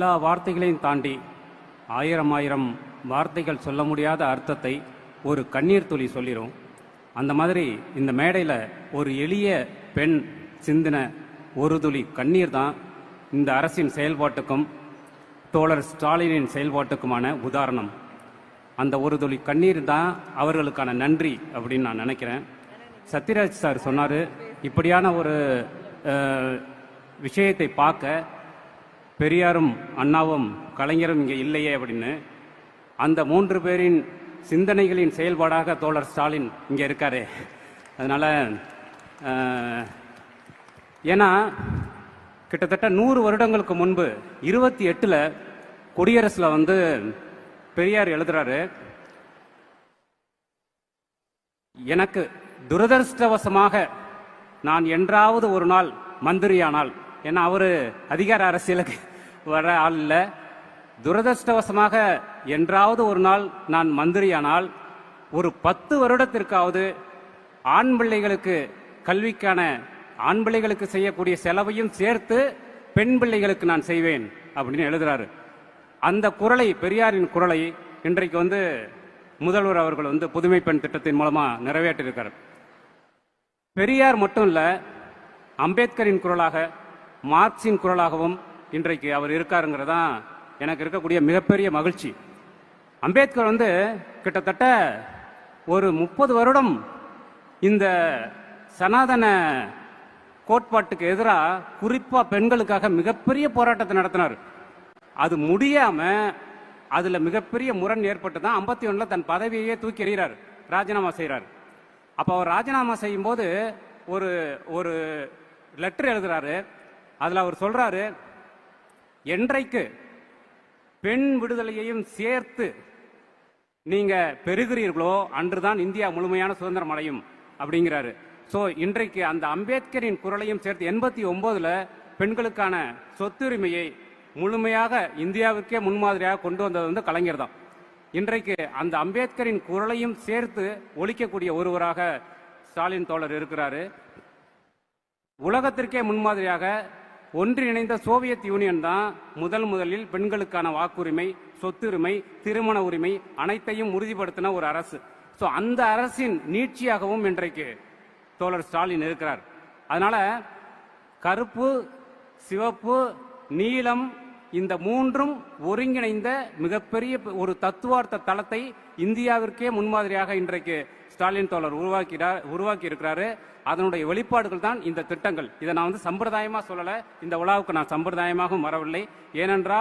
எல்லா வார்த்தைகளையும் தாண்டி ஆயிரம் ஆயிரம் வார்த்தைகள் சொல்ல முடியாத அர்த்தத்தை ஒரு கண்ணீர் துளி சொல்லிடும் அந்த மாதிரி இந்த மேடையில் ஒரு எளிய பெண் சிந்தின ஒரு துளி கண்ணீர் தான் இந்த அரசின் செயல்பாட்டுக்கும் தோழர் ஸ்டாலினின் செயல்பாட்டுக்குமான உதாரணம். அந்த ஒரு துளி கண்ணீர் தான் அவர்களுக்கான நன்றி அப்படின்னு நான் நினைக்கிறேன். சத்யராஜ் சார் சொன்னார் இப்படியான ஒரு விஷயத்தை பார்க்க பெரியாரும் அண்ணாவும் கலைஞரும் இங்கே இல்லையே அப்படின்னு அந்த மூன்று பேரின் சிந்தனைகளின் செயல்பாடாக தோழர் ஸ்டாலின் இங்கே இருக்காரு. அதனால் ஏன்னா கிட்டத்தட்ட நூறு வருடங்களுக்கு முன்பு இருபத்தி எட்டில் குடியரசில் வந்து பெரியார் எழுதுறாரு எனக்கு துரதிருஷ்டவசமாக நான் என்றாவது ஒரு நாள் மந்திரியானால். ஏன்னா அவர் அதிகார அரசியலுக்கு வர ஆள் இல்லை. துரதிருஷ்டவசமாக என்றாவது ஒரு நாள் நான் மந்திரியானால் ஒரு பத்து வருடத்திற்காவது ஆண் பிள்ளைகளுக்கு கல்விக்கான ஆண் பிள்ளைகளுக்கு செய்யக்கூடிய செலவையும் சேர்த்து பெண் பிள்ளைகளுக்கு நான் செய்வேன் அப்படின்னு எழுதுறாரு. அந்த குரலை பெரியாரின் குரலை இன்றைக்கு வந்து முதல்வர் அவர்கள் வந்து புதுமை பெண் திட்டத்தின் மூலமாக நிறைவேற்றியிருக்கார். பெரியார் மட்டும் இல்லை அம்பேத்கரின் குரலாக மார்க்சின் குரலாகவும் இன்றைக்கு அவர் இருக்காருங்கிறதான் எனக்கு இருக்கக்கூடிய மிகப்பெரிய மகிழ்ச்சி. அம்பேத்கர் வந்து கிட்டத்தட்ட ஒரு முப்பது வருடம் இந்த சனாதன கோட்பாட்டுக்கு எதிராக குறிப்பாக பெண்களுக்காக மிகப்பெரிய போராட்டத்தை நடத்தினார். அது முடியாமல் அதில் மிகப்பெரிய முரண் ஏற்பட்டு தான் ஐம்பத்தி ஒன்றில் தன் பதவியையே தூக்கி எறிகிறார் ராஜினாமா செய்கிறார் அப்போ அவர் ராஜினாமா செய்யும்போது ஒரு ஒரு லெட்டர் எழுதுகிறாரு அதில் அவர் சொல்கிறாரு என்றைக்கு பெண் விடுதலையையும் சேர்த்து நீங்க பெறுகிறீர்களோ அன்றுதான் இந்தியா முழுமையான சுதந்திரம் அடையும் அப்படிங்கிறாரு. ஸோ இன்றைக்கு அந்த அம்பேத்கரின் குரலையும் சேர்த்து எண்பத்தி ஒன்பதுல பெண்களுக்கான சொத்துரிமையை முழுமையாக இந்தியாவிற்கே முன்மாதிரியாக கொண்டு வந்தது வந்து கலைஞர் தான். இன்றைக்கு அந்த அம்பேத்கரின் குரலையும் சேர்த்து ஒழிக்கக்கூடிய ஒருவராக ஸ்டாலின் தோழர் இருக்கிறாரு. உலகத்திற்கே முன்மாதிரியாக ஒன்றிணைந்த சோவியத் யூனியன் தான் முதல் முதலில் பெண்களுக்கான வாக்குரிமை சொத்துரிமை திருமண உரிமை அனைத்தையும் உறுதிப்படுத்தின ஒரு அரசு. ஸோ அந்த அரசின் நீட்சியாகவும் இன்றைக்கு தோழர் ஸ்டாலின் இருக்கிறார். அதனால கருப்பு சிவப்பு நீலம் இந்த மூன்றும் ஒருங்கிணைந்த மிகப்பெரிய ஒரு தத்துவார்த்த தளத்தை இந்தியாவிற்கே முன்மாதிரியாக இன்றைக்கு ஸ்டாலின் தோழர் உருவாக்கிறார் உருவாக்கி இருக்கிறாரு அதனுடைய வெளிப்பாடுகள் தான் இந்த திட்டங்கள். இதை நான் வந்து சம்பிரதாயமா சொல்லல. இந்த விழாவுக்கு நான் சம்பிரதாயமாகவும் வரவில்லை. ஏனென்றால்